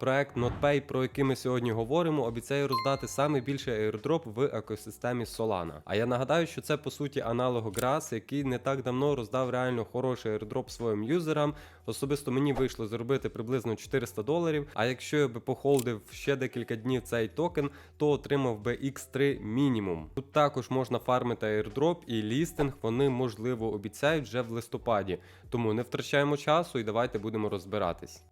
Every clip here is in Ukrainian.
Проект NotPay, про який ми сьогодні говоримо, обіцяє роздати саме більший airdrop в екосистемі Solana. А я нагадаю, що це по суті аналог Grass, який не так давно роздав реально хороший airdrop своїм юзерам. Особисто мені вийшло заробити приблизно 400 доларів. А якщо я би похолдив ще декілька днів цей токен, то отримав би X3 мінімум. Тут також можна фармити airdrop і лістинг. Вони можливо обіцяють вже в листопаді. Тому не втрачаємо часу і давайте будемо розбиратись.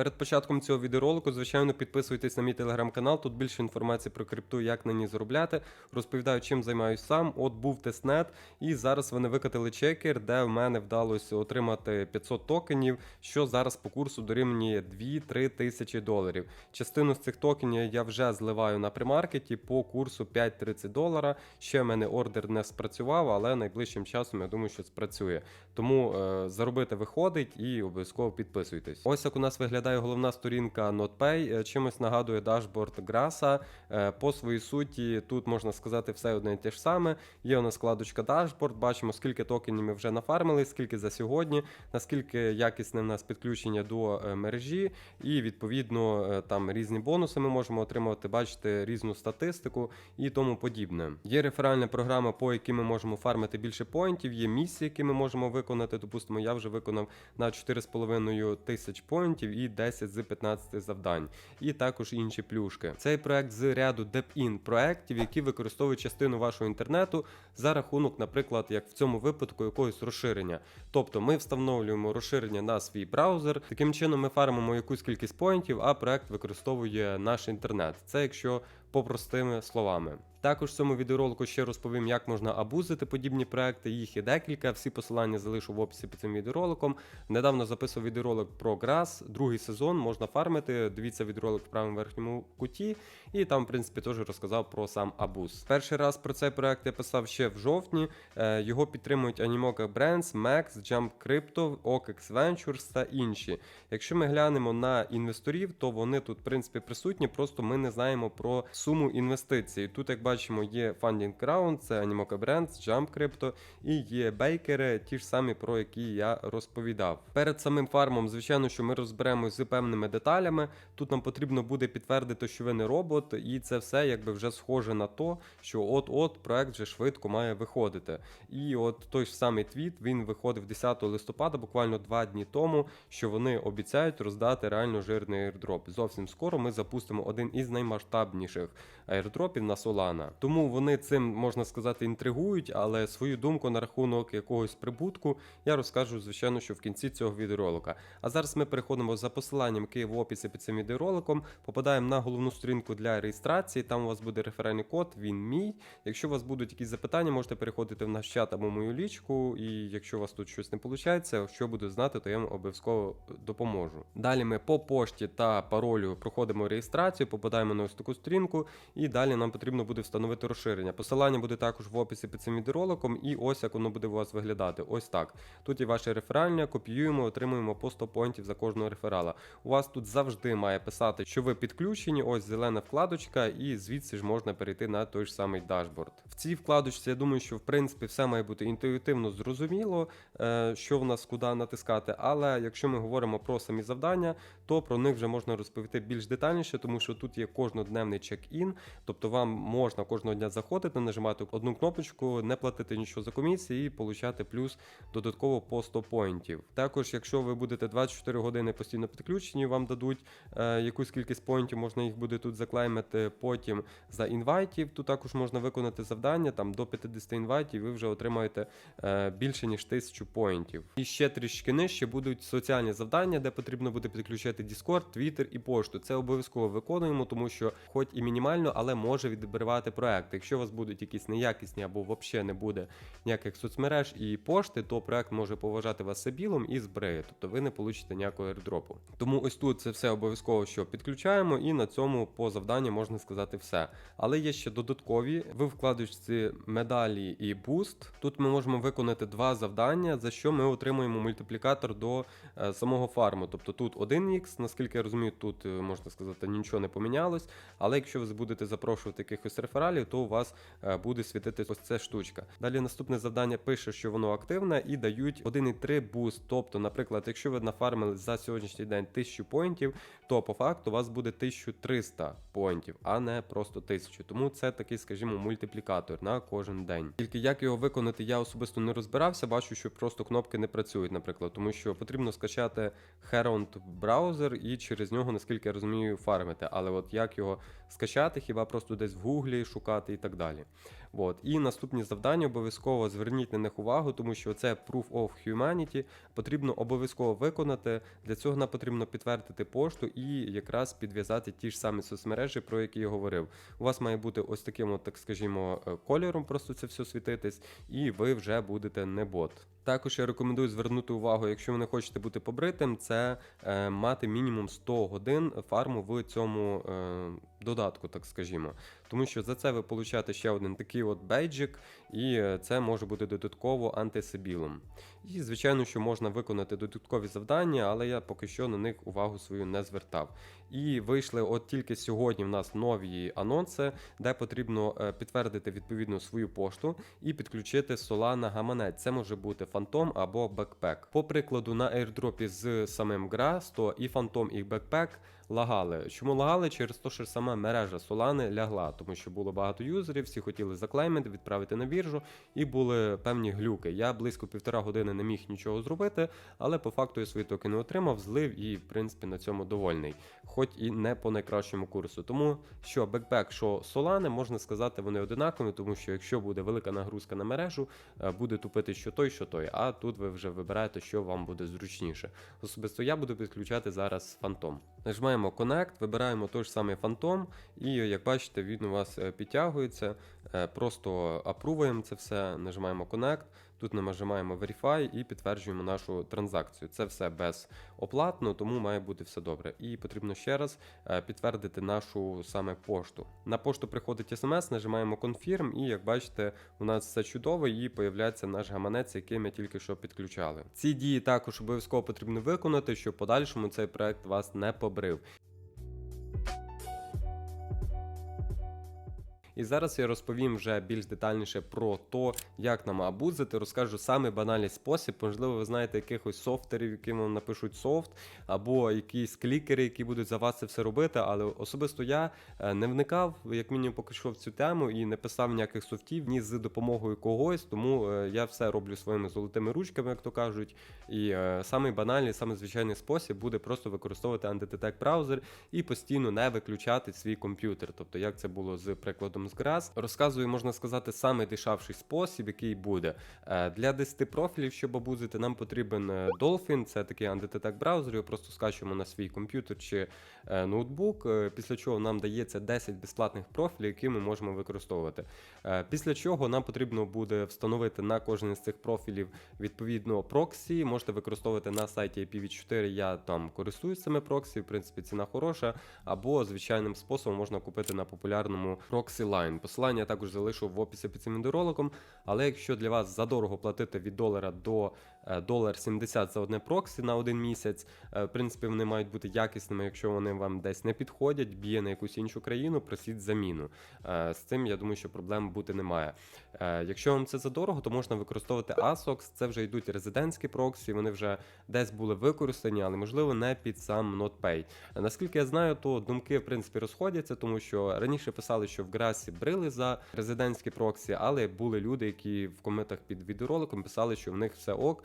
Перед початком цього відеоролику, звичайно, підписуйтесь на мій телеграм-канал. Тут більше інформації про крипту, як на ній заробляти. Розповідаю, чим займаюсь сам. От був тестнет, і зараз вони викатили чекер, де в мене вдалося отримати 500 токенів, що зараз по курсу дорівнює 2-3 тисячі доларів. Частину з цих токенів я вже зливаю на примаркеті по курсу 5-30 долара. Ще в мене ордер не спрацював, але найближчим часом я думаю, що спрацює. Тому е, заробити виходить і обов'язково підписуйтесь. Ось як у нас виглядає головна сторінка NotPay. Е, Чимось нагадує дашборд Граса. Е, По своїй суті, тут можна сказати все одне і те ж саме. Є у нас складочка дашборд, бачимо, скільки токенів ми вже нафармили, скільки за сьогодні, наскільки якісне в нас підключення до е, мережі, і відповідно там різні бонуси ми можемо отримувати, бачите, різну статистику і тому подібне. Є реферальна програма, по якій ми можемо фармити більше поінтів, є місії, які ми можемо виконати. Допустимо, я вже виконав на 4,5 тисяч поінтів і 10 з 15 завдань, і також інші плюшки. Цей проект з ряду DepIn проектів, які використовують частину вашого інтернету за рахунок, наприклад, як в цьому випадку, якогось розширення. Тобто ми встановлюємо розширення на свій браузер. Таким чином ми фармимо якусь кількість поінтів, а проект використовує наш інтернет. Це якщо попростими словами. Також в цьому відеоролику ще розповім, як можна абузити подібні проекти. Їх є декілька. Всі посилання залишу в описі під цим відеороликом. Недавно записував відеоролик про Grass, другий сезон можна фармити. Дивіться відеоролик в правому верхньому куті, і там, в принципі, теж розказав про сам абуз. Перший раз про цей проект я писав ще в жовтні. Е, Його підтримують Animoca Brands, Max, Jump Crypto, OKX Ventures та інші. Якщо ми глянемо на інвесторів, то вони тут, в принципі, присутні, просто ми не знаємо про суму інвестицій. Тут, як бачимо, є Funding Round, це Animoca Brands, Jump Crypto і є бейкери, ті ж самі, про які я розповідав. Перед самим фармом, звичайно, що ми розберемось з певними деталями. Тут нам потрібно буде підтвердити, що ви не робот, і це все якби вже схоже на то, що от-от проект вже швидко має виходити. І от той ж самий твіт він виходив 10 листопада, буквально два дні тому, що вони обіцяють роздати реально жирний airdrop. Зовсім скоро ми запустимо один із наймасштабніших airdropів на Solana. Тому вони цим можна сказати інтригують, але свою думку на рахунок якогось прибутку я розкажу, звичайно, що в кінці цього відеоролика. А зараз ми переходимо за посиланням, яке в описі під цим відеороликом, попадаємо на головну сторінку для реєстрації. Там у вас буде реферальний код, він мій. Якщо у вас будуть якісь запитання, можете переходити в наш чат або мою лічку. І якщо у вас тут щось не виходить, що буду знати, то я вам обов'язково допоможу. Далі ми по пошті та паролю проходимо реєстрацію, попадаємо на ось таку сторінку, і далі нам потрібно буде встановити розширення. Посилання буде також в описі під цим відеороликом, і ось як воно буде у вас виглядати. Ось так. Тут є ваше реферальне, копіюємо, отримуємо по 100 поінтів за кожного реферала. У вас тут завжди має писати, що ви підключені, ось зелена вкладочка, і звідси ж можна перейти на той ж самий дашборд. В цій вкладочці я думаю, що в принципі все має бути інтуїтивно зрозуміло, е, що в нас куди натискати. Але якщо ми говоримо про самі завдання, то про них вже можна розповісти більш детальніше, тому що тут є кожнодневний чек-ін, тобто вам можна кожного дня заходити, нажимати одну кнопочку, не платити нічого за комісії і получати плюс додатково по 100 поінтів. Також, якщо ви будете 24 години постійно підключені, вам дадуть е, якусь кількість поінтів, можна їх буде тут заклеймити. Потім за інвайтів. Тут також можна виконати завдання там до 50 інвайтів, ви вже отримаєте е, більше ніж 1000 поінтів. І ще трішки нижче будуть соціальні завдання, де потрібно буде підключати Discord, Twitter і пошту. Це обов'язково виконуємо, тому що, хоч і мінімально, але може відбривати проект. Якщо у вас будуть якісь неякісні або взагалі не буде ніяких соцмереж і пошти, то проект може поважати вас сабілом і збриє, тобто ви не получите ніякого airdropу. Тому ось тут це все обов'язково, що підключаємо, і на цьому по завданню можна сказати все. Але є ще додаткові ви вкладочці медалі і буст. Тут ми можемо виконати два завдання, за що ми отримуємо мультиплікатор до е, самого фарму. Тобто тут 1х, наскільки я розумію, тут е, можна сказати нічого не помінялось. Але якщо ви будете запрошувати якихось рефералів, то у вас е, буде світити ось ця штучка. Далі наступне завдання пише, що воно активне, і дають 1,3 буст. Тобто, наприклад, якщо ви нафармили за сьогоднішній день 1000 поінтів, то по факту у вас буде 1300 поінтів, а не просто 1000. Тому це такий, скажімо, мультиплікатор на кожен день. Тільки як його виконати, я особисто не розбирався. Бачу, що просто кнопки не працюють, наприклад, тому що потрібно скачати Herond браузер і через нього, наскільки я розумію, фармити. Але от як його скачати, хіба просто десь в гуглі шукати і так далі. От. І наступні завдання обов'язково зверніть на них увагу, тому що це Proof of Humanity потрібно обов'язково виконати. Для цього нам потрібно підтвердити пошту і якраз підв'язати ті ж самі соцмережі, про які я говорив. У вас має бути ось таким, от, так скажімо, е, кольором, просто це все світитись, і ви вже будете не бот. Також я рекомендую звернути увагу, якщо ви не хочете бути побритим, це е, мати мінімум 100 годин фарму в цьому е, додатку, так скажімо. Тому що за це ви получаєте ще один такий от бейджик, і е, це може бути додатково антисибілом. І, звичайно, що можна виконати додаткові завдання, але я поки що на них увагу свою не звертав. І вийшли от тільки сьогодні в нас нові анонси, де потрібно е, підтвердити відповідно свою пошту і підключити Solana гаманець. Це може бути фантом або бекпек. По прикладу, на airdropі з самим Grass, то і фантом, і бекпек лагали. Чому лагали? Через те, що сама мережа Solana лягла, тому що було багато юзерів, всі хотіли заклеймити, відправити на біржу, і були певні глюки. Я близько півтора години не міг нічого зробити, але по факту я свої токени отримав, злив і, в принципі, на цьому довольний, хоч і не по найкращому курсу. Тому що бекпек, що Solana, можна сказати, вони одинакові, тому що якщо буде велика нагрузка на мережу, е, буде тупити що той, що той. А тут ви вже вибираєте, що вам буде зручніше. Особисто я буду підключати зараз фантом. Нажимаємо Connect, вибираємо той ж самий фантом, і як бачите, він у вас е, підтягується. Е, Просто апрувуємо це все, нажимаємо Connect. Тут ми нажимаємо Verify і підтверджуємо нашу транзакцію. Це все безоплатно, тому має бути все добре. І потрібно ще раз е, підтвердити нашу саме пошту. На пошту приходить смс, нажимаємо Confirm, і як бачите, у нас все чудово, і появляється наш гаманець, який ми тільки що підключали. Ці дії також обов'язково потрібно виконати, щоб подальшому цей проект вас не побрив. І зараз я розповім вже більш детальніше про то, як нам абузити. Розкажу саме банальний спосіб. Можливо, ви знаєте якихось софтерів, які вам напишуть софт, або якісь клікери, які будуть за вас це все робити. Але особисто я е, не вникав, як мінімум, поки що в цю тему і не писав ніяких софтів ні з допомогою когось, тому е, я все роблю своїми золотими ручками, як то кажуть. І е, самий банальний, самий звичайний спосіб буде просто використовувати антидетект браузер і постійно не виключати свій комп'ютер. Тобто, як це було з прикладом Grass. Розказую, можна сказати, самий дешевший спосіб, який буде. Е, Для 10 профілів, щоб обузити, нам потрібен е, Dolphin, це такий антидетект браузер, його просто скачуємо на свій комп'ютер чи е, ноутбук, після чого нам дається 10 безплатних профілів, які ми можемо використовувати. Після чого нам потрібно буде встановити на кожен з цих профілів відповідно проксі. Можете використовувати на сайті IPv4, я там користуюсь цими проксі, в принципі, ціна хороша, або звичайним способом можна купити на популярному проксі Line. Посилання я також залишу в описі під цим відеороликом. Але якщо для вас задорого платити від долара до долар 70 за одне проксі на один місяць, е, в принципі, вони мають бути якісними, якщо вони вам десь не підходять, б'є на якусь іншу країну, просіть заміну. Е, З цим я думаю, що проблем бути немає. Е, Якщо вам це задорого, то можна використовувати ASOX. Це вже йдуть резидентські проксі, вони вже десь були використані, але можливо не під сам NotPay. Е, Наскільки я знаю, то думки в принципі розходяться, тому що раніше писали, що в Грасі брили за резидентські проксі, але були люди, які в коментах під відеороликом писали, що в них все ок,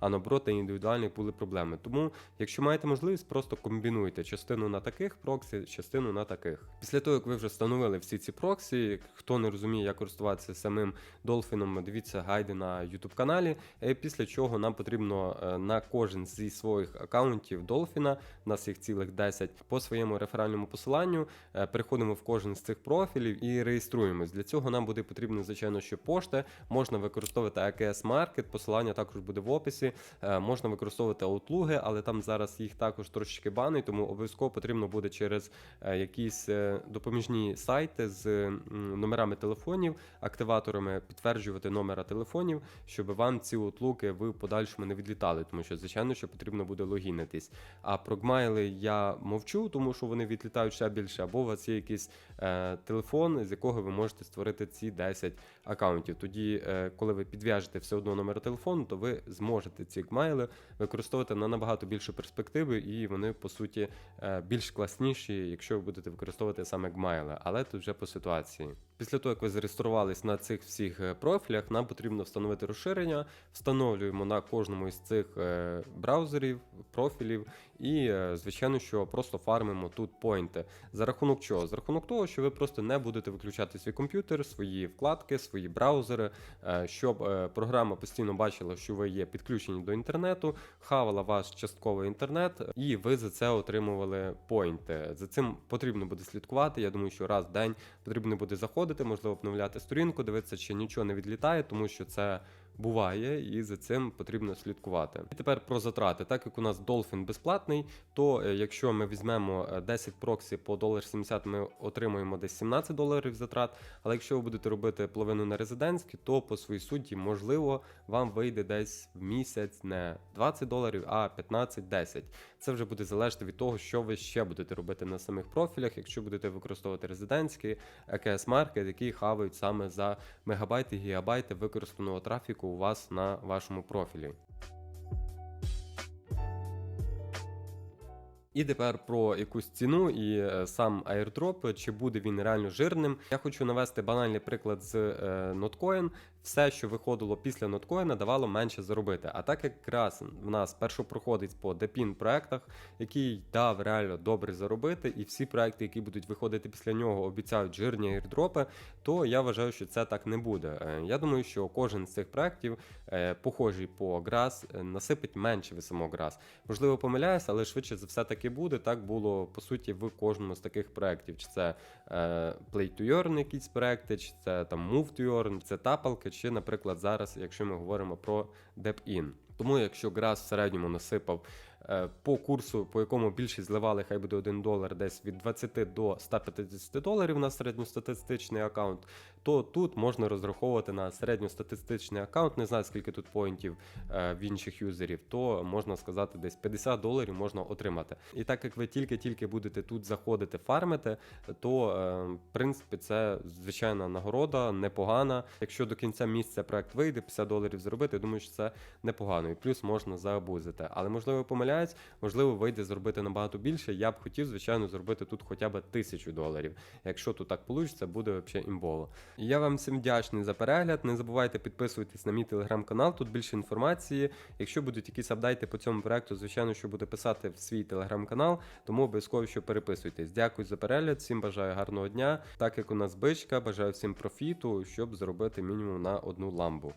а наоборот, на індивідуальних були проблеми. Тому, якщо маєте можливість, просто комбінуйте частину на таких проксі, частину на таких. Після того, як ви вже встановили всі ці проксі, хто не розуміє, як користуватися самим Dolphin, дивіться гайди на YouTube каналі. Е, Після чого нам потрібно е, на кожен зі своїх аккаунтів Dolphin, у нас їх цілих 10, по своєму реферальному посиланню е, переходимо в кожен з цих профілів і реєструємось. Для цього нам буде потрібно, звичайно, що пошта. Можна використовувати AKS Market, посилання також буде в описі. Описі. Е, можна використовувати аутлуги, але там зараз їх також трошечки банить, тому обов'язково потрібно буде через е, якісь е, допоміжні сайти з номерами телефонів, активаторами підтверджувати номера телефонів, щоб вам ці аутлуки в подальшому не відлітали, тому що, звичайно, що потрібно буде логінитись. А про гмайли я мовчу, тому що вони відлітають ще більше, або у вас є якийсь телефон, з якого ви можете створити ці 10 аккаунтів. Тоді, коли ви підв'яжете все одно номер телефону, то ви зможете ці гмайли використовувати на набагато більше перспективи, і вони по суті е, більш класніші, якщо ви будете використовувати саме гмайли, але тут вже по ситуації. Після того, як ви зареєструвались на цих всіх е, профілях, нам потрібно встановити розширення. Встановлюємо на кожному із цих е, браузерів, профілів, і, е, звичайно, що просто фармимо тут поінти. За рахунок чого? За рахунок того, що ви просто не будете виключати свій комп'ютер, свої вкладки, свої браузери, е, щоб е, програма постійно бачила, що ви є підключені до інтернету, хавала ваш частковий інтернет, і ви за це отримували поінти. За цим потрібно буде слідкувати. Я думаю, що раз в день потрібно буде заходити, можливо, обновляти сторінку, дивитися, чи нічого не відлітає, тому що це. Буває, і за цим потрібно слідкувати. І тепер про затрати. Так як у нас Dolphin безплатний, то е, якщо ми візьмемо е, 10 проксі по 1,70 ми отримуємо десь 17 доларів затрат. Але якщо ви будете робити половину на резидентські, то по своїй суті, можливо, вам вийде десь в місяць не 20 доларів, а 15-10. Це вже буде залежати від того, що ви ще будете робити на самих профілях, якщо будете використовувати резидентські, EKS Market, які хавають саме за мегабайти, гігабайти використаного трафіку у вас на вашому профілі. І тепер про якусь ціну і е, сам airdrop, чи буде він реально жирним. Я хочу навести банальний приклад з е, Notcoin. Все, що виходило після Notcoin, давало менше заробити. А так як якраз в нас першопроходець по Depin проектах, який дав реально добре заробити, і всі проекти, які будуть виходити після нього, обіцяють жирні airdропи, то я вважаю, що це так не буде. Е, Я думаю, що кожен з цих проектів, е, похожий по Grass, е, насипить менше від самого Grass. Можливо, помиляюсь, але швидше за все таки буде. Так було по суті в кожному з таких проєктів. Чи це Play to Earn якісь проекти, чи це там Move to Earn, це тапалки, чи, наприклад, зараз, якщо ми говоримо про DepIn. Тому якщо Грас в середньому насипав е, по курсу, по якому більшість зливали, хай буде 1 долар, десь від 20 до 150 доларів на середньостатистичний аккаунт, то тут можна розраховувати на середньостатистичний аккаунт. Не знаю, скільки тут поінтів е, в інших юзерів, то можна сказати, десь 50 доларів можна отримати. І так як ви тільки-тільки будете тут заходити, фармити, то е, в принципі це звичайна нагорода, непогана. Якщо до кінця місяця проект вийде, 50 доларів заробити, я думаю, що це непогано. І плюс можна заабузити. Але можливо помиляюсь, можливо, вийде зробити набагато більше. Я б хотів, звичайно, зробити тут хоча б тисячу доларів. Якщо тут так вийде, буде взагалі імбово. Я вам всім вдячний за перегляд. Не забувайте підписуватись на мій телеграм-канал, тут більше інформації. Якщо будуть якісь апдейти по цьому проекту, звичайно, що буде писати в свій телеграм-канал, тому обов'язково що переписуйтесь. Дякую за перегляд, всім бажаю гарного дня. Так як у нас бичка, бажаю всім профіту, щоб зробити мінімум на одну ламбу.